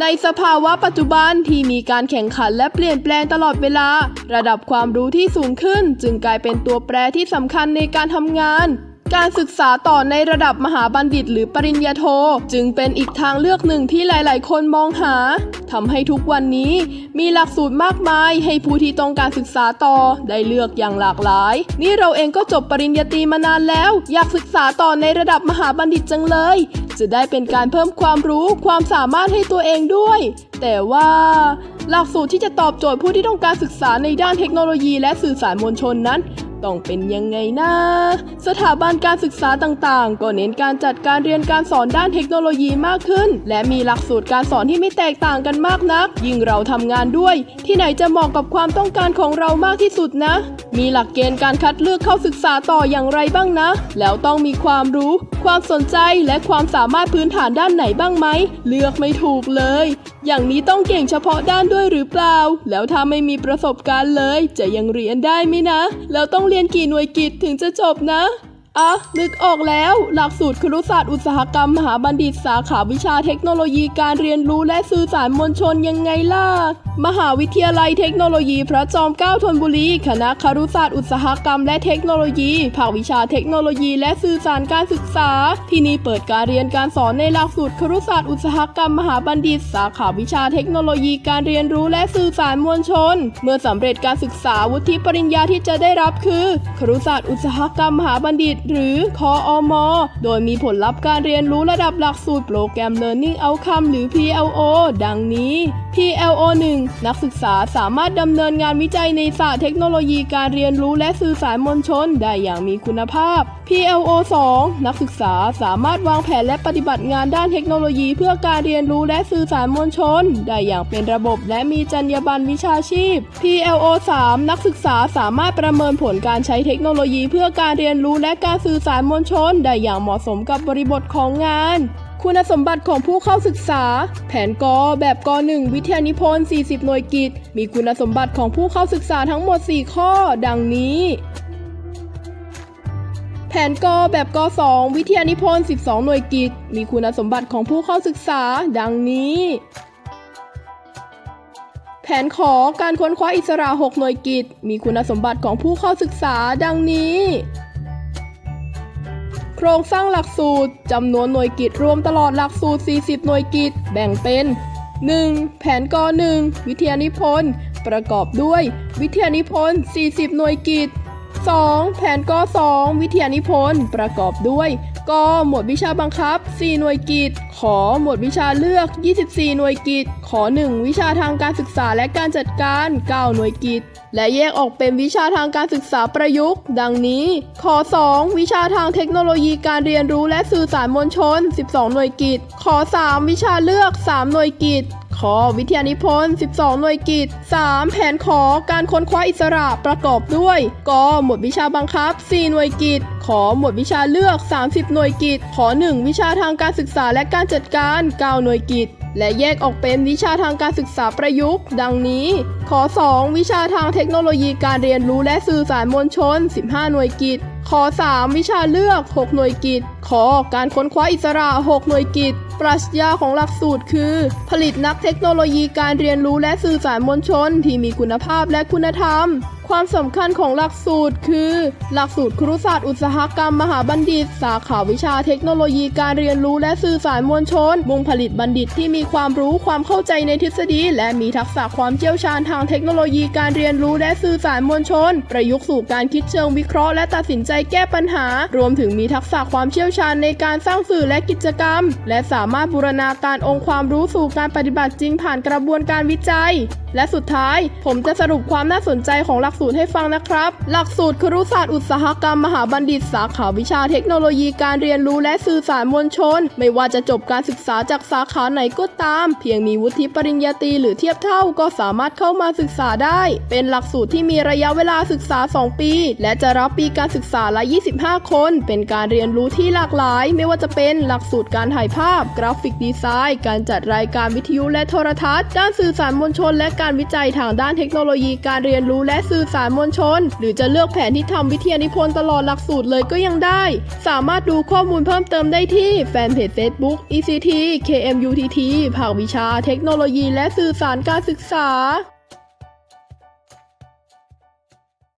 ในสภาวะปัจจุบันที่มีการแข่งขันและเปลี่ยนแปลงตลอดเวลา ระดับความรู้ที่สูงขึ้น จึงกลายเป็นตัวแปรที่สำคัญในการทำงาน การศึกษาต่อในระดับมหาบัณฑิตหรือปริญญาโท จึงเป็นอีกทางเลือกหนึ่งที่หลาย ๆ คนมองหาทำให้ทุกวันนี้มีหลักสูตรมากมาย ให้ผู้ที่ต้องการศึกษาต่อได้เลือกอย่างหลากหลาย นี่เราเองก็จบปริญญาตรีมานานแล้ว อยากศึกษาต่อในระดับมหาบัณฑิตจังเลย จะได้เป็นการเพิ่มความรู้ความสามารถให้ตัวเองด้วย แต่ว่าหลักสูตรที่จะตอบโจทย์ผู้ที่ต้องการศึกษาในด้านเทคโนโลยีและสื่อสารมวลชนนั้น ต้องเป็นยังไงนะ สถาบันการศึกษาต่างๆ ก็เน้นการจัดการเรียนการสอนด้านเทคโนโลยีมากขึ้น และมีหลักสูตรการสอนที่ไม่แตกต่างกันมากนัก ยิ่งเราทำงานด้วย ที่ไหนจะเหมาะกับความต้องการของเรามากที่สุดนะ มีหลักเกณฑ์การคัดเลือกเข้าศึกษาต่ออย่างไรบ้างนะ แล้วต้องมีความรู้ ความสนใจและความสามารถพื้นฐานด้านไหนบ้างไหม เลือกไม่ถูกเลย อย่างนี้ต้องเก่งเฉพาะด้านด้วยหรือเปล่า แล้วถ้าไม่มีประสบการณ์เลย จะยังเรียนได้ไหมนะ แล้วต้องเรียนกี่หน่วยกิตถึงจะจบนะ อะนึกออกแล้ว หลักสูตรครุศาสตร์อุตสาหกรรมมหาบัณฑิตสาขาวิชาเทคโนโลยีการเรียนรู้และสื่อสารมวลชนยังไงล่ะ มหาวิทยาลัยเทคโนโลยีพระจอมเกล้าธนบุรี คณะครุศาสตร์อุตสาหกรรมและเทคโนโลยี ภาควิชาเทคโนโลยีและสื่อสารการศึกษา ที่นี่เปิดการเรียนการสอนในหลักสูตรครุศาสตร์อุตสาหกรรมมหาบัณฑิต สาขาวิชาเทคโนโลยีการเรียนรู้และสื่อสารมวลชน เมื่อสำเร็จการศึกษาวุฒิปริญญาที่จะได้รับคือ ครุศาสตร์อุตสาหกรรมมหาบัณฑิตหรือคออม โดยมีผลลัพธ์การเรียนรู้ระดับหลักสูตรโปรแกรม Learning Outcome หรือ PLO ดังนี้ PLO 1นักศึกษาสามารถดำเนินงานวิจัยในศาสตร์เทคโนโลยีการเรียนรู้และสื่อสารมวลชนได้อย่างมีคุณภาพ PLO 2นักศึกษาสามารถวางแผนและปฏิบัติงานด้านเทคโนโลยีเพื่อการเรียนรู้และสื่อสารมวลชน ได้อย่างเป็นระบบและมีจรรยาบรรณวิชาชีพ PLO 3นักศึกษาสามารถประเมินผลการใช้เทคโนโลยีเพื่อการเรียนรู้และการการสื่อสารมวลชนได้อย่างเหมาะสมกับบริบทของงาน คุณสมบัติของผู้เข้าศึกษา แผนกอแบบก 1 วิทยานิพนธ์ 40 หน่วยกิตมีคุณสมบัติของผู้เข้าศึกษาทั้งหมด 4 ข้อ ดังนี้ แผนกอแบบก 2 วิทยานิพนธ์ 12 หน่วยกิตมีคุณสมบัติของผู้เข้าศึกษา ดังนี้แผนขอการค้นคว้าอิสระ 6 หน่วยกิตมีคุณสมบัติของผู้เข้าศึกษาดังนี้ ครงสร้างหลักสูตรจำนวนหน่วยกิตรวมตลอดหลักสูตร 40 หน่วยกิตแบ่งเป็น 1. แผนก1วิทยานิพนธ์ประกอบด้วย วิทยานิพนธ์ 40 หน่วยกิต 2. แผนก2วิทยานิพนธ์ประกอบด้วย ก หมวดวิชาบังคับ 4 หน่วยกิตขอ หมวดวิชาเลือก 24 หน่วยกิตขอ 1 วิชาทางการศึกษาและการจัดการ 9 หน่วยกิตและแยกออกเป็นวิชาทางการศึกษาประยุกต์ ดังนี้ ขอ 2 วิชาทางเทคโนโลยีการเรียนรู้และสื่อสารมวลชน 12 หน่วยกิตขอ 3 วิชาเลือก 3 หน่วยกิต ขอวิทยานิพนธ์ 12 หน่วยกิต 3. แผนขอการค้นคว้าอิสระประกอบด้วย ก หมวดวิชาบังคับ 4 หน่วยกิตขอหมวดวิชาเลือก 30 หน่วยกิตขอ 1 วิชาทางการศึกษาและการจัดการ 9 หน่วยกิตและแยกออกเป็นวิชาทางการศึกษาประยุกต์ ดังนี้ ขอ 2 วิชาทางเทคโนโลยีการเรียนรู้และสื่อสารมวลชน 15 หน่วยกิตขอ 3 วิชาเลือก 6 หน่วยกิตขอการค้นคว้าอิสระ 6 หน่วยกิตปรัชญาของหลักสูตรคือ ผลิตนักเทคโนโลยีการเรียนรู้และสื่อสารมวลชน ที่มีคุณภาพและคุณธรรม ความสำคัญของหลักสูตรคือ หลักสูตรครุศาสตร์อุตสาหกรรมมหาบัณฑิต สาขาวิชาเทคโนโลยีการเรียนรู้และสื่อสารมวลชน มุ่งผลิตบัณฑิตที่มีความรู้ความเข้าใจในทฤษฎี และมีทักษะความเชี่ยวชาญทางเทคโนโลยีการเรียนรู้และสื่อสารมวลชน ประยุกต์สู่การคิดเชิงวิเคราะห์และตัดสินใจแก้ปัญหา รวมถึงมีทักษะความเชี่ยวชาญในการสร้างสื่อและกิจกรรม และสามารถบูรณาการองค์ความรู้สู่การปฏิบัติจริงผ่านกระบวนการวิจัย และสุดท้าย ผมจะสรุปความน่าสนใจของหลักสูตรให้ฟังนะครับ หลักสูตรครุศาสตร์อุตสาหกรรมมหาบัณฑิตสาขาวิชาเทคโนโลยีการเรียนรู้และสื่อสารมวลชน ไม่ว่าจะจบการศึกษาจากสาขาไหนก็ตาม เพียงมีวุฒิปริญญาตรีหรือเทียบเท่าก็สามารถเข้ามาศึกษาได้ เป็นหลักสูตรที่มีระยะเวลาศึกษา 2 ปี และจะรับปีการศึกษาละ 25 คน เป็นการเรียนรู้ที่หลากหลาย ไม่ว่าจะเป็นหลักสูตรการถ่ายภาพ กราฟิกดีไซน์ การจัดรายการวิทยุและโทรทัศน์ ด้านสื่อสารมวลชนและการวิจัยทางด้านเทคโนโลยีการเรียนรู้และสื่อสารมวลชน หรือจะเลือกแผนที่ทำวิทยานิพนธ์ตลอดหลักสูตรเลยก็ยังได้ สามารถดูข้อมูลเพิ่มเติมได้ที่แฟนเพจ Facebook ECT KMUTT ภาควิชาเทคโนโลยีและสื่อสารการศึกษา